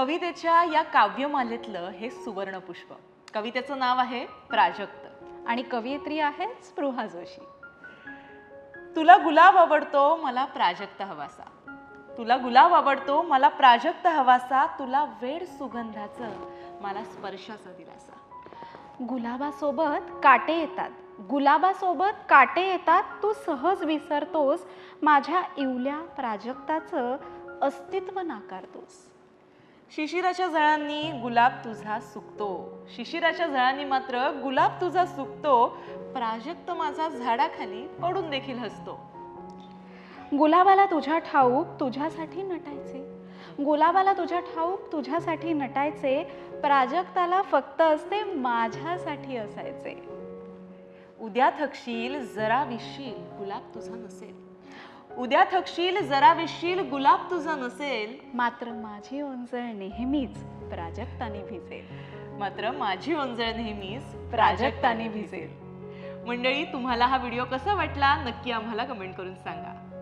कवितेच्या या काव्यमालेतलं हे सुवर्णपुष्प. कवितेचं नाव आहे प्राजक्त. आणि कवयित्री आहे स्पृहा जोशी. तुला गुलाब आवडतो मला प्राजक्त हवासा. तुला गुलाब आवडतो मला प्राजक्त हवासा. तुला वेड सुगंधाचं मला स्पर्शाचा दिलासा. गुलाबासोबत काटे येतात. गुलाबासोबत काटे येतात. तू सहज विसरतोस. माझ्या इवल्या प्राजक्ताचं अस्तित्व नाकारतोस. शिशिराच्या जळांनी गुलाब तुझा सुकतो. शिशिराच्या जळांनी मात्र गुलाब तुझा सुकतो. प्राजक्त माझा झाडाखाली पडून देखील हसतो. गुलाबाला तुझ्या ठाऊक तुझ्यासाठी नटायचे. गुलाबाला तुझ्या ठाऊक तुझ्यासाठी नटायचे. प्राजक्ताला फक्त असते माझ्यासाठी असायचे. उद्या थकशील जरा विशील गुलाब तुझा नसेल. उद्या थकशील जरा विशील गुलाब तुझा नसेल. मात्र माझी ओंजळ नेहमीच प्राजक्ताने भिजेल. मात्र माझी ओंजळ नेहमीच प्राजक्ताने भिजेल. मंडळी तुम्हाला हा व्हिडिओ कसा वाटला? नक्की आम्हाला कमेंट करून सांगा.